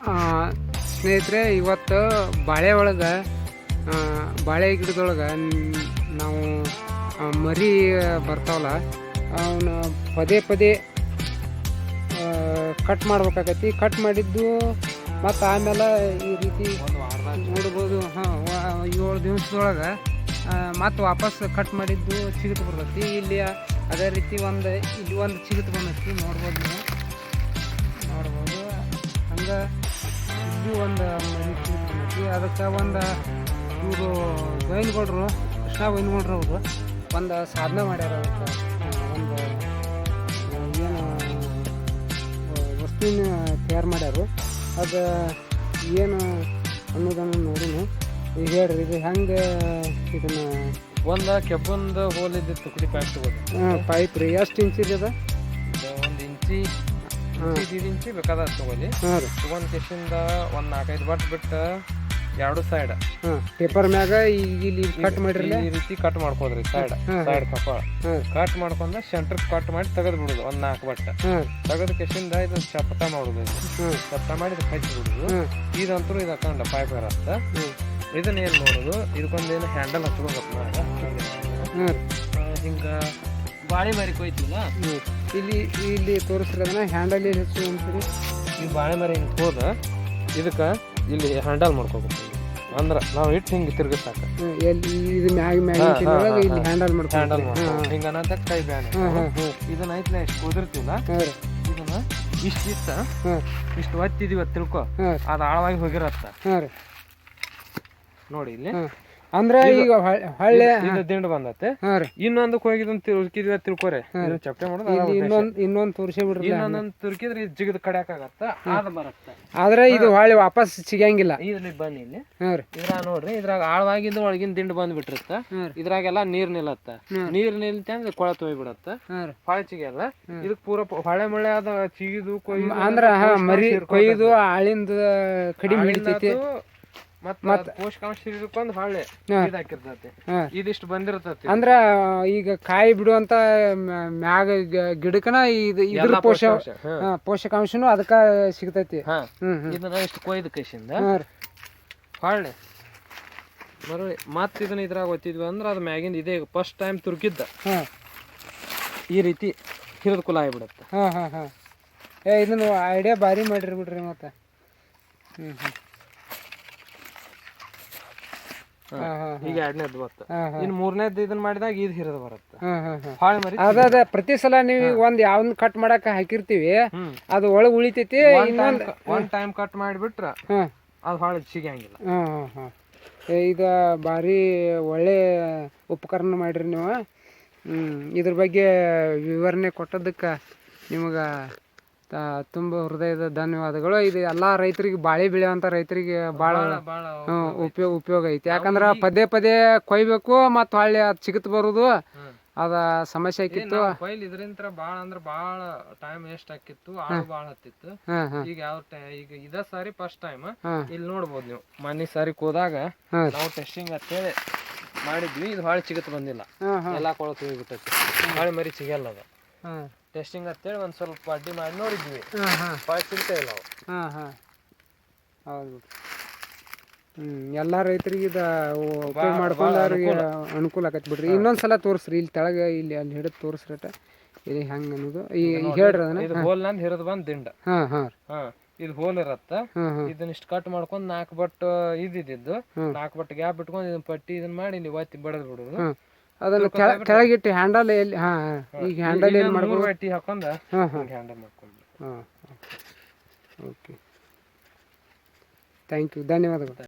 ಸ್ನೇಹಿತರೆ, ಇವತ್ತು ಬಾಳೆ ಒಳಗೆ ಬಾಳೆ ಗಿಡದೊಳಗೆ ನಾವು ಮರಿ ಬರ್ತಾವಲ್ಲ ಅವನ್ನ ಪದೇ ಪದೇ ಕಟ್ ಮಾಡ್ಬೇಕಾಗತ್ತಿ ಕಟ್ ಮಾಡಿದ್ದು ಮತ್ತು ಆಮೇಲೆ ಈ ರೀತಿ ನೋಡ್ಬೋದು. ಹಾಂ ಏಳು ದಿವಸದೊಳಗೆ ಮತ್ತು ವಾಪಸ್ ಕಟ್ ಮಾಡಿದ್ದು ಚಿಗತ್ ಬರ್ತೈತಿ. ಇಲ್ಲಿ ಅದೇ ರೀತಿ ಒಂದು, ಇಲ್ಲಿ ಒಂದು ಚಿಗತ್ ಬಂದೈತಿ. ನೋಡ್ಬೋದು ನೀವು. ನೋಡ್ಬೋದು. ಹಂಗೆ ಇಲ್ಲಿ ಒಂದು ಚಿಗುತು ಅದಕ್ಕೆ ಒಂದು ಇವರು ಗೋವಿನಗೌಡರು ಕೃಷ್ಣ ಗೋವಿನಗೌಡರು ಅವರು ಒಂದು ಸಾಧನೆ ಮಾಡ್ಯಾರ ಅದಕ್ಕೆ. ಒಂದು ಏನು ವಸ್ತುವಿನ ತಯಾರು ಮಾಡ್ಯಾರು. ಅದು ಏನು ಅನ್ನೋದನ್ನು ನೋಡಿನಿ. ಈಗ ಹೇಳ್ರಿ ಇದು ಹೆಂಗೆ ಇದನ್ನು ಒಂದು ಕೆಬ್ಬಂದ ಹೋಲ್ ಇದ್ದಿತ್ತು ತುಕಡಿ ಪ್ಯಾಕ್ ತಗೋದು. ಪೈಪ್ ರೀ. ಎಷ್ಟು ಇಂಚಿದೆ ಇದೆ ಅದು? ಒಂದು ಇಂಚಿ ದೀಡ್ ಇಂಚಿ ಬೇಕಾದ ತಗೊಳ್ಳಿ. ಹಾಂ ರೀ ತಗೊಂಡ್ ಕಿಶಿಂದ ಒಂದ್ ನಾಲ್ಕೈದು ಬಟ್ ಬಿಟ್ಟು ಎರಡು ಸೈಡ್. ಹಾಂ ಪೇಪರ್ ಮ್ಯಾಗ ಈಗ ಇಲ್ಲಿ ಕಟ್ ಮಾಡಿರಲ್ಲ ಈ ರೀತಿ ಕಟ್ ಮಾಡ್ಕೋದ್ರಿ ಸೈಡ್ ಸೈಡ್ ಕಪ ಹಾಂ ಕಟ್ ಮಾಡ್ಕೊಂಡ ಸೆಂಟರ್ ಕಟ್ ಮಾಡಿ ತೆಗೆದು ಬಿಡುದು ಒಂದ್ ನಾಲ್ಕು ಬಟ್ಟೆ ಹಾಂ ತೆಗೆದ ಕಿಶಿಂದ ಇದನ್ನ ಚಪ್ಪಟ ಮಾಡುದು. ಇದು. ಚಪಟ ಮಾಡಿ ಇದಕ್ಕೆ ಹಚ್ಚಿ ಬಿಡುದು ಇದಂತೂ ಇದು ಹಾಕೊಂಡ ಪೈಪ್ ಇರತ್ತ ಇದನ್ನ ಏನ್ ಮಾಡೋದು? ಇದಕ್ಕೊಂದೇನು ಹ್ಯಾಂಡಲ್ ಹಚ್ಕೋಬೇಕು ಹಾಂ ರೀ ಹಿಂಗ ಬಾಳೆ ಮರಿ ಕೊಯ್ತೀವಿ ಹ್ಞೂ ಇಲ್ಲಿ ಇಲ್ಲಿ ತೋರಿಸ್ರದನ್ನ ಹ್ಯಾಂಡಲ್ ಏನು ಹೆಚ್ಚು ಅಂತೀರಿ. ಈ ಬಾಳೆ ಮರಿ ಹಿಂಗೆ ಹೋದ ಇದಕ್ಕೆ ಇಲ್ಲಿ ಹ್ಯಾಂಡಲ್ ಮಾಡ್ಕೋಬೇಕು. ಅಂದ್ರೆ ನಾವು ಇಟ್ಟು ಹಿಂಗೆ ತಿರ್ಗಿಸಾಕ ಎಲ್ಲಿ ಇದು ಮ್ಯಾಗ ಮ್ಯಾಗ ಇಲ್ಲಿ. ಹ್ಯಾಂಡಲ್ ಹ್ಯಾಂಡಲ್ ಮಾಡ್ಕೊ ಹಿಂಗೆ ಅನ್ನೋದ ಕೈ ಬ್ಯಾನೆ. ಇದನ್ನ ಐತ್ಲ ಇಷ್ಟು ಕುದಿರ್ತೀವಲ್ಲ ಇದನ್ನ ಇಷ್ಟು ಇತ್ತ? ಇಷ್ಟು ಒತ್ತಿದೀವಿ ತಿಳ್ಕೊ. ಅದು ಆಳವಾಗಿ ಹೋಗಿರತ್ತ. ನೋಡಿ ಇಲ್ಲಿ. ಅಂದ್ರೆ ಈಗ ಹಳ್ಳಿ ಇದು ದಿಂಡು ಬಂದತ್ತೆ ಇನ್ನೊಂದಕ್ಕೆ ಹೋಗಿದ್ದನ್ ತಿರ್ಕಿದ್ವಿ ಅಂತ ತಿಳ್ಕೊರೆ. ಚಪ್ಪಟೆ ಮಾಡೋದು ಇನ್ನೊಂದ್ ಇನ್ನೊಂದು ತೋರಿಸಿ ಬಿಡ್ರಿ ಇನ್ನೊಂದ್ ತುರ್ಕಿದ್ರೆ ಇದು ಜಿಗದ ಕಡ್ಯಾಕಾಗತ್ತ ಆದ ಬರತ್ತ. ಆದ್ರೆ ಇದು ಹೊಳ್ಳಿ ವಾಪಸ್ ಸಿಗಂಗಿಲ್ಲ ಇಲ್ಲಿ ಬನ್ನಿ ಇಲ್ಲಿ. ಇದ್ರ ಇದ್ರಾಗ ನೋಡ್ರಿ ಇದ್ರಾಗ ಆಳವಾಗಿಂದ ಒಳಗಿನ ದಿಂಡ ಬಂದ್ ಬಿಟ್ಟಿರುತ್ತ ಇದ್ರಾಗೆಲ್ಲ ನೀರ್ ನಿಲ್ಲತ್ತ. ನೀರ್ ನಿಲ್ತೆ ಅಂದ್ರೆ ಕೊಳತ್ ಹೋಗ್ಬಿಡತ್ತ ಹೊಳೆ ಚಿಗೆಲ್ಲ ಇದಕ್ ಪೂರ ಹೊಳೆ ಮಳೆ ಅದ ಚಿಗಿದು ಕೊಯ್ದು ಅಂದ್ರ ಮರಿ ಕೊಯ್ದು ಆಳಿಂದ ಕಡಿಮೆ ಹಿಡಿತೈತಿ. ಮತ್ತ ಪೋಷಕಾಂಶ ಹಿಡಿದುಕೊಂಡ್ ಹೊಳೆ ಹಾ. ಇದಾಕಿರ್ತೈತಿ ಇದಿಷ್ಟು ಬಂದಿರ್ತೈತಿ. ಅಂದ್ರ ಈಗ ಕಾಯಿ ಬಿಡುವಂತ ಮ್ಯಾ- ಮ್ಯಾಗ ಗ- ಗಿಡಕ್ಕನ ಇದು ಇದ್ರ ಪೋಷ ಪೋಷಕಾಂಶನು ಅದಕ್ಕ ಸಿಗ್ತೈತಿ. ಇದನ್ನ ಇಷ್ಟು ಕೊಯ್ದ ಕೈಸಿಂದ ಹಾಳೆ ಬರ್ರಿ ಹೊಳ್ಳೆ ಮರಳಿ ಮತ್ ಇದನ್ನ ಇದ್ರಾಗ ಒತ್ತಿದ್ವಿ ಅಂದ್ರ ಅದ್ ಮ್ಯಾಗಿಂದ ಇದೇ ಫಸ್ಟ್ ಟೈಮ್ ತುರುಕಿದ್ದ. ಈ ರೀತಿ ಹಿರಿದ ಕುಲ ಆಗಿಬಿಡತ್ತ. ಹಾಂ ಹಾಂ ಹಾಂ. ಏ ಇದನ್ನು ಐಡಿಯಾ ಭಾರಿ ಮಾಡಿರಿ ಬಿಡ್ರಿ ಮತ್ತೆ. ಹ್ಞೂ ಹ್ಞೂ ಹಾಂ ಹಾಂ ಈಗ ಎರಡನೇದು ಬತ್ತ ಹಾಂ ಇನ್ ಮೂರನೇದ್ ಇದನ್ನ ಮಾಡಿದಾಗ ಇದು ಹಿರದ ಬರುತ್ತೆ. ಹಾಂ ಹಾಂ ಹಾಂ. ಮರಿ ಅದ ಅದ ಪ್ರತಿ ಸಲ ನೀವು ಒಂದ್ ಯಾವ್ದನ್ ಕಟ್ ಮಾಡಕ್ ಹಾಕಿರ್ತೀವಿ ಅದು ಒಳಗ್ ಉಳಿತೈತಿ ಇನ್ನೊಂದ್ ಒಂದ್ ಟೈಮ್ ಕಟ್ ಮಾಡಿಬಿಟ್ರ ಅದು ಹಾಳೆ ಸಿಗಂಗಿಲ್ಲ ಇದು ಭಾರಿ ಒಳ್ಳೆ ಉಪಕರಣ ಮಾಡಿರಿ ನೀವು. ಇದ್ರ ಬಗ್ಗೆ ವಿವರಣೆ ಕೊಟ್ಟದಕ್ಕೆ ನಿಮಗೆ ತುಂಬ ಹೃದಯದ ಧನ್ಯವಾದಗಳು. ಇದು ಎಲ್ಲ ರೈತರಿಗೆ ಬಾಳೆ ಬೆಳೆಯುವಂಥ ರೈತರಿಗೆ ಭಾಳ ಬಾಳ ಉಪಯೋಗ ಉಪಯೋಗ ಐತಿ. ಯಾಕಂದ್ರೆ ಪದೇ ಪದೇ ಕೊಯ್ಬೇಕು ಮತ್ತು ಹೊಳ್ಳಿ ಅದು ಚಿಗತ್ ಬರೋದು ಅದ ಸಮಸ್ಯೆ ಆಕಿತ್ತು ಕೊಯ್ಲ್ ಇದರಿಂದ ಭಾಳ ಅಂದ್ರೆ ಭಾಳ ಟೈಮ್ ವೇಸ್ಟ್ ಆಕಿತ್ತು ಆಳು ಭಾಳ ಹತ್ತಿತ್ತು. ಈಗ ಯಾವ ಈಗ ಇದ ಸಾರಿ ಫಸ್ಟ್ ಟೈಮ್ ಇಲ್ಲಿ ನೋಡ್ಬೋದು ನೀವು ಮನೆ ಸಾರಿ ಹೋದಾಗ ಹಾಂ. ನಾವು ಟೆಸ್ಟಿಂಗ್ ಅಂತೇಳಿ ಮಾಡಿದ್ವಿ ಇದು ಹೊಳೆ ಚಿಗತ್ ಬಂದಿಲ್ಲ. ಎಲ್ಲ ಕೊಳತು ಹೋಗ್ಬಿಟ್ಟೈತಿ. ಹೊಳೆ ಮರಿ ಸಿಗಲ್ಲ ಅದು. ಟೆಸ್ಟಿಂಗ್ ಅಂತೇಳಿ ಒಂದು ಸ್ವಲ್ಪ ಅಡ್ಡಿ ಮಾಡಿ ನೋಡಿದ್ವಿ. ಹಾಂ ಹಾಂ. ಹೊಳೆ ಸಿಗ್ತಾ ಇಲ್ಲ ಅವು ಹಾಂ ಹಾಂ. ಹೌದು. ಹ್ಞೂ ಎಲ್ಲ ರೈತರಿಗೆ ಇದು ಉಪಯೋಗ ಮಾಡ್ಕೊಂಡು ಅವ್ರಿಗೆ ಅನುಕೂಲ. ಆಗತ್ತೆ ಬಿಡ್ರಿ ಇನ್ನೊಂದು ಸಲ ತೋರಿಸ್ರಿ ಇಲ್ಲಿ ತೆಳಗೆ ಇಲ್ಲಿ ಅಲ್ಲಿ ಹಿಡಿದು ತೋರಿಸ್ರಟ. ಇಲ್ಲಿ ಹೆಂಗೆ ಅನ್ನೋದು. ಈ ಹೇಳ್ರಿ ಅದನ್ನ. ಇದು ಹೋಲ್ ನಾನು ಹಿರಿದು ಬಂದ್ ದಿಂಡ. ಹಾಂ ಹಾಂ. ಹಾ ಇದು ಹೋಲ್ ಇರತ್ತ. ಹಾಂ ಹಾಂ. ಇದನ್ನ ಇಷ್ಟು ಕಟ್ ಮಾಡ್ಕೊಂಡು ನಾಲ್ಕು ಬಟ್ ಇದ್ದಿದ್ದು. ನಾಲ್ಕು ಬಟ್ ಗ್ಯಾಪ್ ಬಿಟ್ಕೊಂಡು ಇದನ್ನ ಪಟ್ಟಿ ಇದನ್ನ ಮಾಡಿ ಇಲ್ಲಿ ಒತ್ತಿ ಬಡದ್ ಬಿಡುದು. ಹಾಂ. ಅದನ್ನು ಕೆಳ ಕೆಳಗಿಟ್ಟು ಹ್ಯಾಂಡಲ್ ಎಲ್ಲಿ ಹಾ ಹಾಂ ಈಗ ಹ್ಯಾಂಡಲ್ ಎಲ್ಲಿ ಮಾಡ್ಬೋದು ಮೂರು ಬಟ್ಟಿ ಹಾಕೊಂಡ ಹಾ ಹಾಂ. ಹ್ಯಾಂಡಲ್ ಮಾಡ್ಕೊಂಡು ಹಾಂ ಓಕೆ ಥ್ಯಾಂಕ್ ಯು ಧನ್ಯವಾದಗಳು.